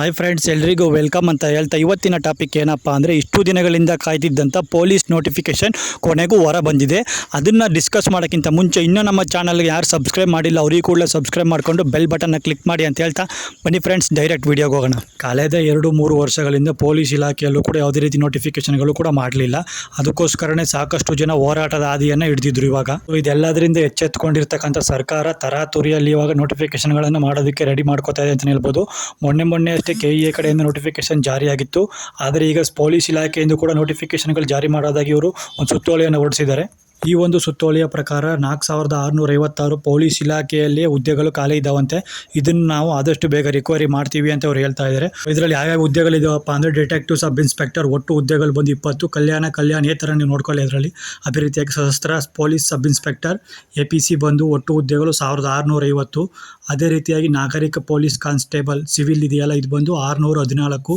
Hi friends ಎಲ್ರಿಗೂ welcome ಅಂತ ಹೇಳ್ತಾ ಇವತ್ತಿನ ಟಾಪಿಕ್ ಏನಪ್ಪ ಅಂದರೆ ಇಷ್ಟು ದಿನಗಳಿಂದ ಕಾಯ್ತಿದ್ದಂಥ ಪೊಲೀಸ್ ನೋಟಿಫಿಕೇಶನ್ ಕೊನೆಗೂ ಹೊರ ಬಂದಿದೆ. ಅದನ್ನು ಡಿಸ್ಕಸ್ ಮಾಡೋಕ್ಕಿಂತ ಮುಂಚೆ ಇನ್ನೂ ನಮ್ಮ ಚಾನಲ್ಗೆ ಯಾರು ಸಬ್ಸ್ಕ್ರೈಬ್ ಮಾಡಿಲ್ಲ, ಅವ್ರಿಗೆ ಕೂಡಲೇ ಸಬ್ಸ್ಕ್ರೈಬ್ ಮಾಡಿಕೊಂಡು ಬೆಲ್ ಬಟನ್ನ ಕ್ಲಿಕ್ ಮಾಡಿ ಅಂತ ಹೇಳ್ತಾ ಬನ್ನಿ ಫ್ರೆಂಡ್ಸ್ ಡೈರೆಕ್ಟ್ ವೀಡಿಯೋಗೆ ಹೋಗೋಣ. ಕಳೆದ ಎರಡು ಮೂರು ವರ್ಷಗಳಿಂದ ಪೊಲೀಸ್ ಇಲಾಖೆಯಲ್ಲೂ ಕೂಡ ಯಾವುದೇ ರೀತಿ ನೋಟಿಫಿಕೇಶನ್ಗಳು ಕೂಡ ಮಾಡಲಿಲ್ಲ. ಅದಕ್ಕೋಸ್ಕರನೇ ಸಾಕಷ್ಟು ಜನ ಹೋರಾಟದ ಹಾದಿಯನ್ನು ಹಿಡಿದಿದ್ರು ಇವಾಗ. ಇದೆಲ್ಲದರಿಂದ ಎಚ್ಚೆತ್ಕೊಂಡಿರ್ತಕ್ಕಂಥ ಸರ್ಕಾರ ತರಾತುರಿಯಲ್ಲಿ ಇವಾಗ ನೋಟಿಫಿಕೇಶನ್ಗಳನ್ನು ಮಾಡೋದಕ್ಕೆ ರೆಡಿ ಮಾಡ್ಕೋತಾ ಇದೆ ಅಂತ ಹೇಳ್ಬೋದು. ಮೊನ್ನೆ ಮೊನ್ನೆ ಇ ಎ ಕಡೆಯಿಂದ ನೋಟಿಫಿಕೇಶನ್ ಜಾರಿಯಾಗಿತ್ತು. ಆದರೆ ಈಗ ಪೊಲೀಸ್ ಇಲಾಖೆಯಿಂದ ಕೂಡ ನೋಟಿಫಿಕೇಶನ್ಗಳು ಜಾರಿ ಮಾಡೋದಾಗಿ ಇವರು ಒಂದು ಸುತ್ತೋಲೆಯನ್ನು ಹೊರಡಿಸಿದ್ದಾರೆ. ಈ ಒಂದು ಸುತ್ತೋಲೆಯ ಪ್ರಕಾರ ನಾಲ್ಕು ಸಾವಿರದ ಆರುನೂರ ಐವತ್ತಾರು ಪೊಲೀಸ್ ಇಲಾಖೆಯಲ್ಲಿ ಹುದ್ದೆಗಳು ಖಾಲಿ ಇದ್ದಾವಂತೆ ಇದನ್ನು ನಾವು ಆದಷ್ಟು ಬೇಗ ರಿಕವರಿ ಮಾಡ್ತೀವಿ ಅಂತ ಅವ್ರು ಹೇಳ್ತಾ ಇದ್ದಾರೆ ಇದರಲ್ಲಿ ಯಾವ್ಯಾವ ಹುದ್ದೆಗಳಿದಾವಪ್ಪ ಅಂದರೆ ಡಿಟೆಕ್ಟಿವ್ ಸಬ್ ಇನ್ಸ್ಪೆಕ್ಟರ್ ಒಟ್ಟು ಹುದ್ದೆಗಳು ಬಂದು ಇಪ್ಪತ್ತು. ಕಲ್ಯಾಣ ಕಲ್ಯಾಣ ಈ ಥರ ನೀವು ನೋಡ್ಕೊಳ್ಳಿ ಇದರಲ್ಲಿ. ಅದೇ ರೀತಿಯಾಗಿ ಸಶಸ್ತ್ರ, police sub inspector A P C ಬಂದು ಒಟ್ಟು ಹುದ್ದೆಗಳು ಸಾವಿರದ ಆರುನೂರ ಐವತ್ತು ಅದೇ ರೀತಿಯಾಗಿ ನಾಗರಿಕ ಪೊಲೀಸ್ ಕಾನ್ಸ್ಟೇಬಲ್, ಸಿವಿಲ್ ಇದೆಯಲ್ಲ, ಇದು ಬಂದು ಆರುನೂರ ಹದಿನಾಲ್ಕು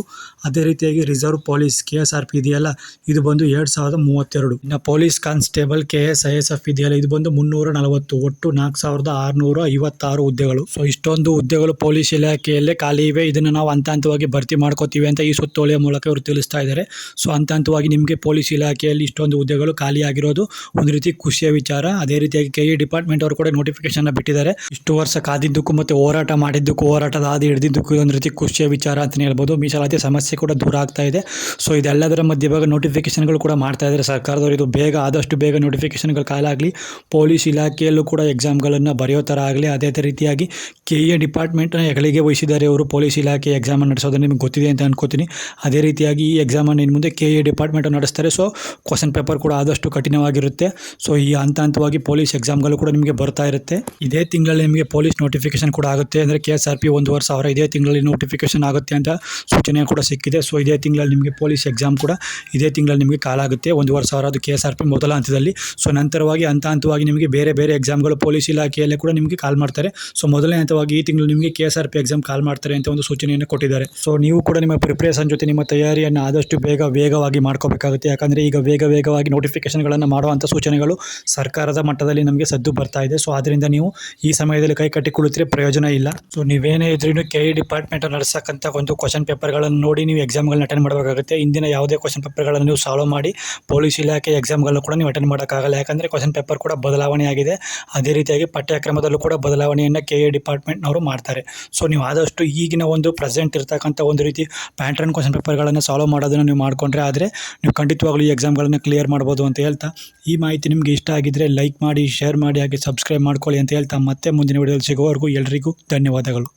ಅದೇ ರೀತಿಯಾಗಿ reserve police, K S R P ಇದೆಯಲ್ಲ, ಇದು ಬಂದು ಎರಡು ಸಾವಿರದ ಮೂವತ್ತೆರಡು. ಇನ್ನು police constable K S I S F ಇದೆಯಲ್ಲ ಇದು ಬಂದು ಮುನ್ನೂರ ನಲವತ್ತು ಒಟ್ಟು ನಾಲ್ಕು ಸಾವಿರದ ಆರುನೂರ ಐವತ್ತಾರು ಹುದ್ದೆಗಳು. ಸೊ ಇಷ್ಟೊಂದು ಹುದ್ದೆಗಳು ಪೊಲೀಸ್ ಇಲಾಖೆಯಲ್ಲೇ ಖಾಲಿ ಇವೆ. ಇದನ್ನು ನಾವು ಹಂತ ಹಂತವಾಗಿ ಭರ್ತಿ ಮಾಡ್ಕೋತೀವಿ ಅಂತ ಈ ಸುತ್ತೋಲೆಯ ಮೂಲಕ ಇವರು ತಿಳಿಸ್ತಾ ಇದ್ದಾರೆ. ಸೊ ಹಂತ ಹಂತವಾಗಿ ನಿಮಗೆ ಪೊಲೀಸ್ ಇಲಾಖೆಯಲ್ಲಿ ಇಷ್ಟೊಂದು ಹುದ್ದೆಗಳು ಖಾಲಿ ಆಗಿರೋದು ಒಂದು ರೀತಿ ಖುಷಿಯ ವಿಚಾರ. ಅದೇ ರೀತಿಯಾಗಿ ಕೆ ಇ ಡಿಪಾರ್ಟ್ಮೆಂಟ್ ಅವರು ಕೂಡ ನೋಟಿಫಿಕೇಶನ್ ಬಿಟ್ಟಿದ್ದಾರೆ. ಇಷ್ಟು ವರ್ಷ ಕಾದಿದ್ದಕ್ಕೂ ಮತ್ತು ಹೋರಾಟ ಮಾಡಿದ್ದಕ್ಕೂ, ಹೋರಾಟದ ಹಾದಿ ಹಿಡಿದಿದ್ದಕ್ಕೂ ಒಂದು ರೀತಿ ಖುಷಿಯ ವಿಚಾರ ಅಂತಲೇ ಹೇಳ್ಬೋದು. ಮೀಸಲಾತಿ ಸಮಸ್ಯೆ ಕೂಡ ದೂರ ಆಗ್ತಾ ಇದೆ. ಸೊ ಇದೆಲ್ಲದರ ಮಧ್ಯೆ ಇವಾಗ ನೋಟಿಫಿಕೇಶನ್ಗಳು ಕೂಡ ಮಾಡ್ತಾ ಇದ್ದಾರೆ ಸರ್ಕಾರದವರು. ಇದು ಬೇಗ, ಆದಷ್ಟು ಬೇಗ ನೋಟಿಫಿಕೇಶನ್ಗಳು ಕಾಲಾಗಲಿ ಪೊಲೀಸ್ ಇಲಾಖೆಯಲ್ಲೂ ಕೂಡ ಎಕ್ಸಾಮ್ಗಳನ್ನು ಬರೆಯೋ ಥರ ಆಗಲಿ, ಅದೇ ರೀತಿಯಾಗಿ ಕೆ ಎ ಡಿಪಾರ್ಟ್ಮೆಂಟ್ನ ಹೆಗಳಿಗೆ ವಹಿಸಿದ್ದಾರೆ ಅವರು. ಪೊಲೀಸ್ ಇಲಾಖೆ ಎಕ್ಸಾಮನ್ನು ನಡೆಸೋದು ನಿಮಗೆ ಗೊತ್ತಿದೆ ಅಂತ ಅನ್ಕೋತೀನಿ. ಅದೇ ರೀತಿಯಾಗಿ ಈ ಎಕ್ಸಾಮನ್ನು ಇನ್ನು ಮುಂದೆ ಕೆ ಎ ಡಿಪಾರ್ಟ್ಮೆಂಟ್ ನಡೆಸ್ತಾರೆ. ಸೊ ಕ್ವಶನ್ ಪೇಪರ್ ಕೂಡ ಆದಷ್ಟು ಕಠಿಣವಾಗಿರುತ್ತೆ. ಸೊ ಈ ಹಂತ ಹಂತವಾಗಿ ಪೊಲೀಸ್ ಎಕ್ಸಾಮ್ಗಳು ಕೂಡ ನಿಮಗೆ ಬರ್ತಾ ಇರುತ್ತೆ. ಇದೇ ತಿಂಗಳಲ್ಲಿ ನಿಮಗೆ ಪೊಲೀಸ್ ನೋಟಿಫಿಕೇಶನ್ ಕೂಡ ಆಗುತ್ತೆ. ಅಂದರೆ ಕೆ ಎಸ್ ಆರ್ ಪಿ ಒಂದೂವರೆ ಸಾವಿರ ಇದೇ ತಿಂಗಳಲ್ಲಿ ನೋಟಿಫಿಕೇಶನ್ ಆಗುತ್ತೆ ಅಂತ ಸೂಚನೆ ಕೂಡ ಸಿಕ್ಕಿದೆ. ಸೊ ಇದೇ ತಿಂಗಳಲ್ಲಿ ನಿಮಗೆ ಪೊಲೀಸ್ ಎಕ್ಸಾಮ್ ಕೂಡ ಇದೇ ತಿಂಗಳಲ್ಲಿ ನಿಮಗೆ ಕಾಲಾಗುತ್ತೆ. ಒಂದೂವರೆ ಸಾವಿರ ಅದು ಕೆ ಎಸ್ ಆರ್ ಪಿ ಮೊದಲ ಹಂತದಲ್ಲಿ. ಸೊ ನಂತರವಾಗಿ ಹಂತ ಹಂತವಾಗಿ ನಿಮಗೆ ಬೇರೆ ಬೇರೆ ಎಕ್ಸಾಮ್ಗಳು ಪೊಲೀಸ್ ಇಲಾಖೆಯಲ್ಲೇ ಕೂಡ ನಿಮಗೆ ಕಾಲ್ ಮಾಡ್ತಾರೆ. ಸೊ ಮೊದಲನೇ ಹಂತವಾಗಿ ಈ ತಿಂಗಳು ನಿಮಗೆ K S R P exam call ಮಾಡ್ತಾರೆ ಅಂತ ಒಂದು ಸೂಚನೆಯನ್ನು ಕೊಟ್ಟಿದ್ದಾರೆ. ಸೊ ನೀವು ಕೂಡ ನಿಮ್ಮ ಪ್ರಿಪ್ರೇಷನ್ ಜೊತೆ ನಿಮ್ಮ ತಯಾರಿಯನ್ನು ಆದಷ್ಟು ಬೇಗ ವೇಗವಾಗಿ ಮಾಡ್ಕೋಬೇಕಾಗುತ್ತೆ. ಯಾಕಂದರೆ ಈಗ ವೇಗ ವೇಗವಾಗಿ ನೋಟಿಫಿಕೇಶನ್ಗಳನ್ನು ಮಾಡುವಂಥ ಸೂಚನೆಗಳು ಸರ್ಕಾರದ ಮಟ್ಟದಲ್ಲಿ ನಮಗೆ ಸದ್ದು ಬರ್ತಾ ಇದೆ. ಸೊ ಆದ್ದರಿಂದ ನೀವು ಈ ಸಮಯದಲ್ಲಿ ಕೈ ಕಟ್ಟಿ ಕುಳಿತರೆ ಪ್ರಯೋಜನ ಇಲ್ಲ. ಸೊ ನೀವೇನೇ ಇದ್ರೂ ಕೆ ಇ ಡಿಪಾರ್ಟ್ಮೆಂಟ್ ನಡೆಸಕ್ಕಂಥ ಒಂದು ಕ್ವಶನ್ ಪೇಪರ್ಗಳನ್ನು ನೋಡಿ ನೀವು ಎಕ್ಸಾಮ್ಗಳನ್ನ ಅಟೆಂಡ್ ಮಾಡಬೇಕಾಗುತ್ತೆ. ಇಂದಿನ ಯಾವುದೇ ಕ್ವಶನ್ ಪೇಪರ್ಗಳನ್ನು ನೀವು ಸಾಲ್ವ್ ಮಾಡಿ ಪೊಲೀಸ್ ಇಲಾಖೆ ಎಕ್ಸಾಮ್ಗಳನ್ನು ಕೂಡ ನೀವು ಅಟೆಂಡ್ ಮಾಡೋಕ್ಕಾಗಲ್ಲ ಯಾಕಂದರೆ ಕ್ವಶನ್ ಪೇಪರ್ ಕೂಡ ಬದಲಾವಣೆ ಆಗಿದೆ. ಅದೇ ರೀತಿಯಾಗಿ ಪಠ್ಯಕ್ರಮದಲ್ಲೂ ಕೂಡ ಬದಲಾವಣೆಯನ್ನು ಕೆ ಎ ಡಿಪಾರ್ಟ್ಮೆಂಟ್ನವರು ಮಾಡ್ತಾರೆ. ಸೊ ನೀವು ಆದಷ್ಟು ಈಗಿನ ಒಂದು ಪ್ರೆಸೆಂಟ್ ಇರ್ತಕ್ಕಂಥ ಒಂದು ರೀತಿ ಪ್ಯಾಟ್ರನ್ ಕ್ವಶನ್ ಪೇಪರ್ಗಳನ್ನು ಸಾಲ್ವ್ ಮಾಡೋದನ್ನು ನೀವು ಮಾಡಿಕೊಂಡ್ರೆ ಆದರೆ ನೀವು ಖಂಡಿತವಾಗ್ಲೂ ಈ ಎಕ್ಸಾಮ್ಗಳನ್ನು ಕ್ಲಿಯರ್ ಮಾಡ್ಬೋದು ಅಂತ ಹೇಳ್ತಾ, ಈ ಮಾಹಿತಿ ನಿಮಗೆ ಇಷ್ಟ ಆಗಿದ್ದರೆ ಲೈಕ್ ಮಾಡಿ ಶೇರ್ ಮಾಡಿ, ಹಾಗೆ ಸಬ್ಸ್ಕ್ರೈಬ್ ಮಾಡ್ಕೊಳ್ಳಿ ಅಂತ ಹೇಳ್ತಾ, ಮತ್ತೆ ಮುಂದಿನ ವಿಡಿಯೋದಲ್ಲಿ ಸಿಗೋವರೆಗೂ ಎಲ್ರಿಗೂ ಧನ್ಯವಾದಗಳು.